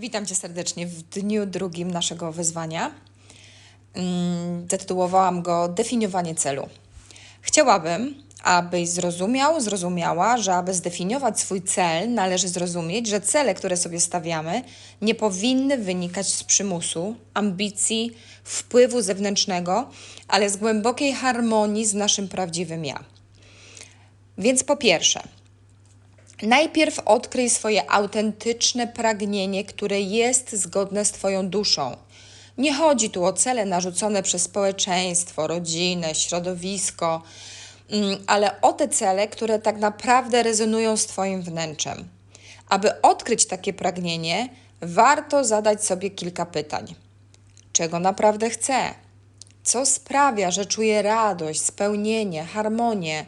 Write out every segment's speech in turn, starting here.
Witam Cię serdecznie w dniu drugim naszego wyzwania. Mm, Zatytułowałam go Definiowanie celu. Chciałabym, abyś zrozumiał, zrozumiała, że aby zdefiniować swój cel, należy zrozumieć, że cele, które sobie stawiamy, nie powinny wynikać z przymusu, ambicji, wpływu zewnętrznego, ale z głębokiej harmonii z naszym prawdziwym ja. Więc po pierwsze, Najpierw odkryj swoje autentyczne pragnienie, które jest zgodne z Twoją duszą. Nie chodzi tu o cele narzucone przez społeczeństwo, rodzinę, środowisko, mm, ale o te cele, które tak naprawdę rezonują z Twoim wnętrzem. Aby odkryć takie pragnienie, warto zadać sobie kilka pytań. Czego naprawdę chcę? Co sprawia, że czuję radość, spełnienie, harmonię?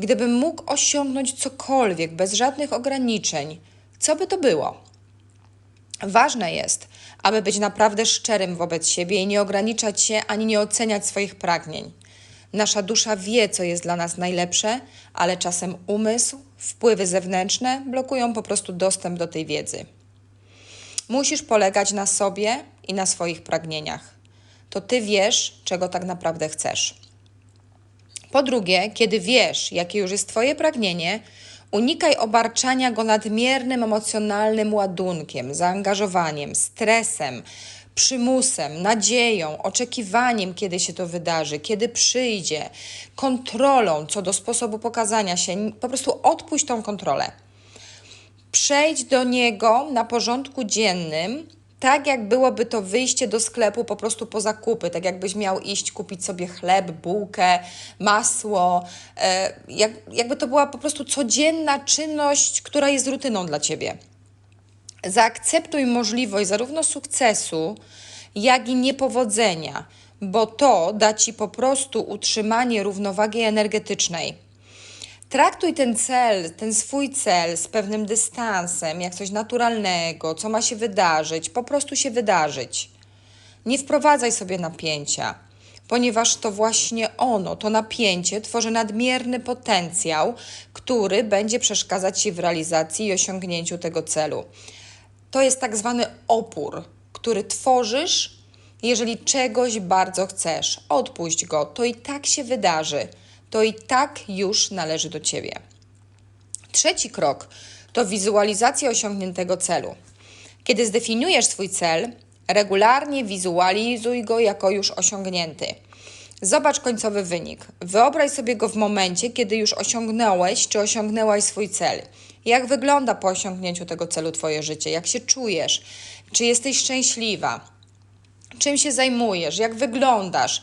Gdybym mógł osiągnąć cokolwiek bez żadnych ograniczeń, co by to było? Ważne jest, aby być naprawdę szczerym wobec siebie i nie ograniczać się ani nie oceniać swoich pragnień. Nasza dusza wie, co jest dla nas najlepsze, ale czasem umysł, wpływy zewnętrzne blokują po prostu dostęp do tej wiedzy. Musisz polegać na sobie i na swoich pragnieniach. To ty wiesz, czego tak naprawdę chcesz. Po drugie, kiedy wiesz, jakie już jest Twoje pragnienie, unikaj obarczania go nadmiernym emocjonalnym ładunkiem, zaangażowaniem, stresem, przymusem, nadzieją, oczekiwaniem, kiedy się to wydarzy, kiedy przyjdzie, kontrolą co do sposobu pokazania się. Po prostu odpuść tą kontrolę. Przejdź do niego na porządku dziennym tak jak byłoby to wyjście do sklepu po prostu po zakupy, tak jakbyś miał iść kupić sobie chleb, bułkę, masło, e, jak, jakby to była po prostu codzienna czynność, która jest rutyną dla ciebie. Zaakceptuj możliwość zarówno sukcesu, jak i niepowodzenia, bo to da ci po prostu utrzymanie równowagi energetycznej Traktuj ten cel, ten swój cel z pewnym dystansem, jak coś naturalnego, co ma się wydarzyć, po prostu się wydarzyć. Nie wprowadzaj sobie napięcia, ponieważ to właśnie ono, to napięcie, tworzy nadmierny potencjał, który będzie przeszkadzać Ci w realizacji i osiągnięciu tego celu. To jest tak zwany opór, który tworzysz, jeżeli czegoś bardzo chcesz. Odpuść go, to i tak się wydarzy to i tak już należy do Ciebie. Trzeci krok to wizualizacja osiągniętego celu. Kiedy zdefiniujesz swój cel, regularnie wizualizuj go jako już osiągnięty. Zobacz końcowy wynik. Wyobraź sobie go w momencie, kiedy już osiągnąłeś czy osiągnęłaś swój cel. Jak wygląda po osiągnięciu tego celu Twoje życie? Jak się czujesz? Czy jesteś szczęśliwa? Czym się zajmujesz? Jak wyglądasz?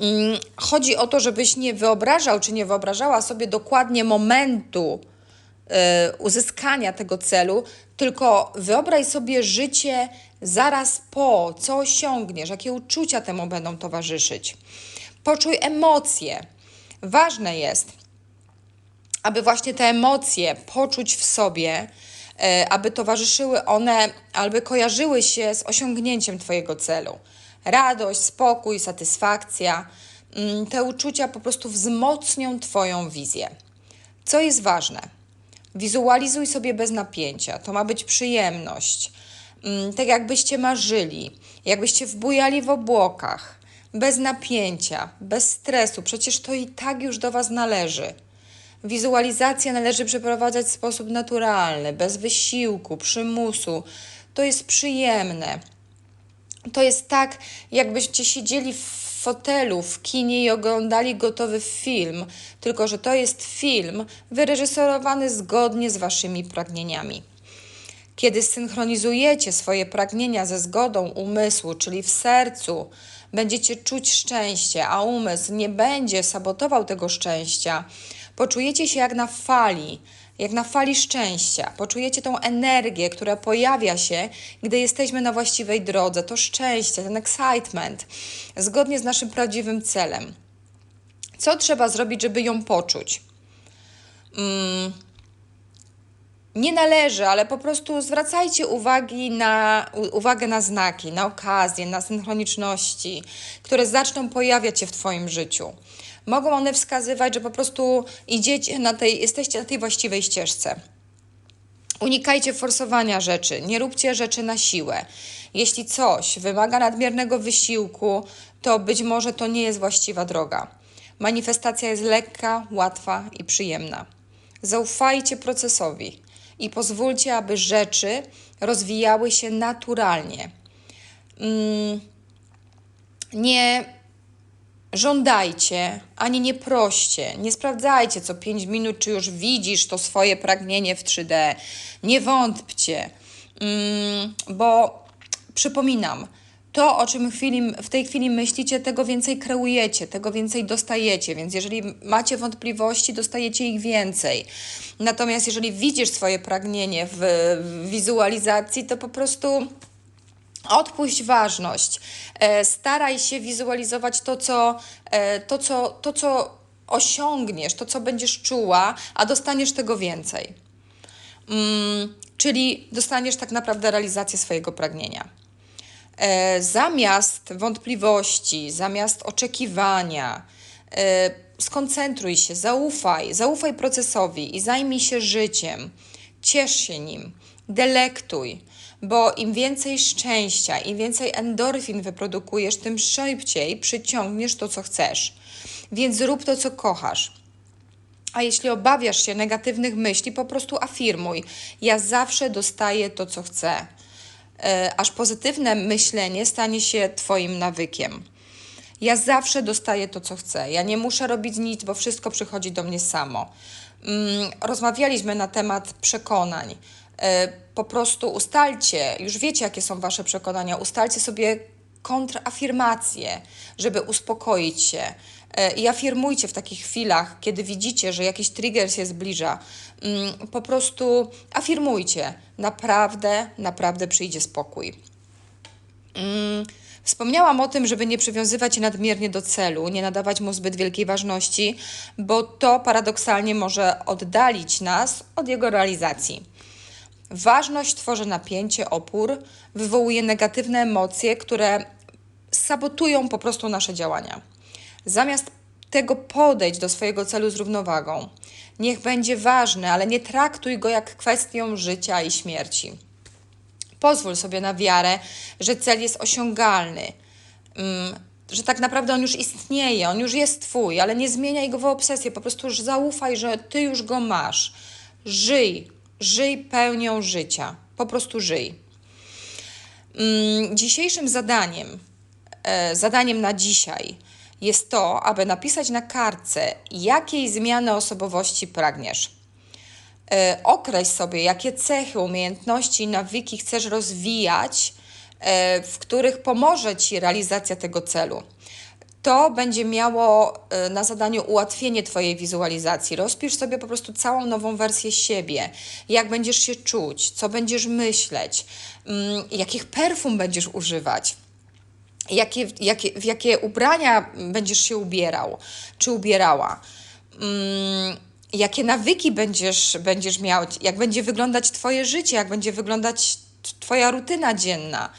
Mm, chodzi o to, żebyś nie wyobrażał czy nie wyobrażała sobie dokładnie momentu y, uzyskania tego celu, tylko wyobraź sobie życie zaraz po, co osiągniesz, jakie uczucia temu będą towarzyszyć. Poczuj emocje. Ważne jest, aby właśnie te emocje poczuć w sobie, y, aby towarzyszyły one, aby kojarzyły się z osiągnięciem Twojego celu radość, spokój, satysfakcja. Mm, te uczucia po prostu wzmocnią Twoją wizję. Co jest ważne? Wizualizuj sobie bez napięcia. To ma być przyjemność. Mm, tak jakbyście marzyli, jakbyście wbujali w obłokach, bez napięcia, bez stresu. Przecież to i tak już do Was należy. Wizualizację należy przeprowadzać w sposób naturalny, bez wysiłku, przymusu. To jest przyjemne to jest tak, jakbyście siedzieli w fotelu w kinie i oglądali gotowy film, tylko że to jest film wyreżyserowany zgodnie z waszymi pragnieniami. Kiedy synchronizujecie swoje pragnienia ze zgodą umysłu, czyli w sercu, będziecie czuć szczęście, a umysł nie będzie sabotował tego szczęścia, poczujecie się jak na fali, jak na fali szczęścia. Poczujecie tą energię, która pojawia się, gdy jesteśmy na właściwej drodze. To szczęście, ten excitement, zgodnie z naszym prawdziwym celem. Co trzeba zrobić, żeby ją poczuć? Mm, nie należy, ale po prostu zwracajcie uwagi na, uwagę na znaki, na okazje, na synchroniczności, które zaczną pojawiać się w Twoim życiu mogą one wskazywać, że po prostu idziecie na tej, jesteście na tej właściwej ścieżce. Unikajcie forsowania rzeczy, nie róbcie rzeczy na siłę. Jeśli coś wymaga nadmiernego wysiłku, to być może to nie jest właściwa droga. Manifestacja jest lekka, łatwa i przyjemna. Zaufajcie procesowi i pozwólcie, aby rzeczy rozwijały się naturalnie. Mm, nie żądajcie, ani nie proście. Nie sprawdzajcie co 5 minut, czy już widzisz to swoje pragnienie w 3D. Nie wątpcie, mm, bo przypominam, to, o czym chwili, w tej chwili myślicie, tego więcej kreujecie, tego więcej dostajecie, więc jeżeli macie wątpliwości, dostajecie ich więcej. Natomiast jeżeli widzisz swoje pragnienie w wizualizacji, to po prostu Odpuść ważność. E, staraj się wizualizować to co, e, to, co, to, co osiągniesz, to, co będziesz czuła, a dostaniesz tego więcej. Mm, czyli dostaniesz tak naprawdę realizację swojego pragnienia. E, zamiast wątpliwości, zamiast oczekiwania, skoncentruj się, zaufaj, zaufaj procesowi i zajmij się życiem. Ciesz się nim, delektuj bo im więcej szczęścia, im więcej endorfin wyprodukujesz, tym szybciej przyciągniesz to, co chcesz. Więc rób to, co kochasz. A jeśli obawiasz się negatywnych myśli, po prostu afirmuj: Ja zawsze dostaję to, co chcę. E, aż pozytywne myślenie stanie się Twoim nawykiem. Ja zawsze dostaję to, co chcę. Ja nie muszę robić nic, bo wszystko przychodzi do mnie samo. Mm, rozmawialiśmy na temat przekonań. E, po prostu ustalcie, już wiecie, jakie są Wasze przekonania, ustalcie sobie kontrafirmacje, żeby uspokoić się. E, I afirmujcie w takich chwilach, kiedy widzicie, że jakiś trigger się zbliża. Mm, po prostu afirmujcie. Naprawdę, naprawdę przyjdzie spokój. Wspomniałam o tym, żeby nie przywiązywać się nadmiernie do celu, nie nadawać mu zbyt wielkiej ważności, bo to paradoksalnie może oddalić nas od jego realizacji. Ważność tworzy napięcie, opór, wywołuje negatywne emocje, które sabotują po prostu nasze działania. Zamiast tego podejść do swojego celu z równowagą. Niech będzie ważny, ale nie traktuj go jak kwestią życia i śmierci. Pozwól sobie na wiarę, że cel jest osiągalny, mm, że tak naprawdę on już istnieje, on już jest Twój, ale nie zmieniaj go w obsesję, po prostu już zaufaj, że Ty już go masz. Żyj, Żyj pełnią życia. Po prostu żyj. Mm, dzisiejszym zadaniem, e, zadaniem na dzisiaj jest to, aby napisać na kartce, jakiej zmiany osobowości pragniesz. E, określ sobie, jakie cechy, umiejętności i nawyki chcesz rozwijać, e, w których pomoże Ci realizacja tego celu to będzie miało y, na zadaniu ułatwienie Twojej wizualizacji. Rozpisz sobie po prostu całą nową wersję siebie, jak będziesz się czuć, co będziesz myśleć, mm, jakich perfum będziesz używać. Jakie, jakie, w jakie ubrania będziesz się ubierał, czy ubierała, mm, jakie nawyki będziesz, będziesz miał, jak będzie wyglądać Twoje życie, jak będzie wyglądać Twoja rutyna dzienna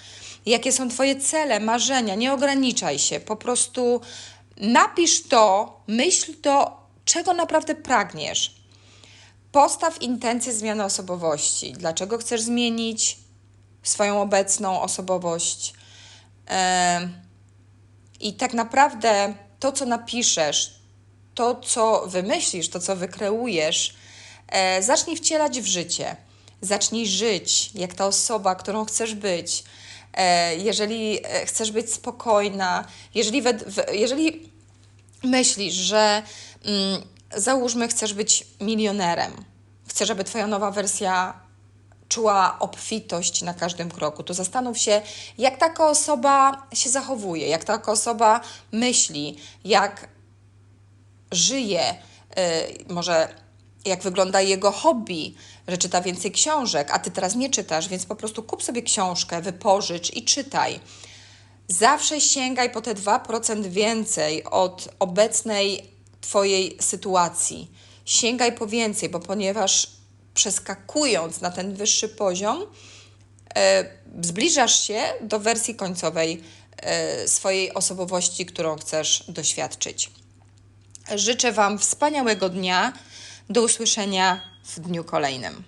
jakie są Twoje cele, marzenia. Nie ograniczaj się, po prostu napisz to, myśl to, czego naprawdę pragniesz. Postaw intencję zmiany osobowości. Dlaczego chcesz zmienić swoją obecną osobowość? I tak naprawdę to, co napiszesz, to, co wymyślisz, to, co wykreujesz, e, zacznij wcielać w życie. Zacznij żyć jak ta osoba, którą chcesz być. E, jeżeli e, chcesz być spokojna, jeżeli, jeżeli myślisz, że mm, załóżmy, chcesz być milionerem, chcesz, żeby Twoja nowa wersja czuła obfitość na każdym kroku, to zastanów się, jak taka osoba się zachowuje, jak taka osoba myśli, jak żyje, yy, może jak wygląda jego hobby, że czyta więcej książek, a ty teraz nie czytasz, więc po prostu kup sobie książkę, wypożycz i czytaj. Zawsze sięgaj po te 2% więcej od obecnej Twojej sytuacji. Sięgaj po więcej, bo ponieważ przeskakując na ten wyższy poziom, e, zbliżasz się do wersji końcowej e, swojej osobowości, którą chcesz doświadczyć. Życzę Wam wspaniałego dnia do usłyszenia w dniu kolejnym.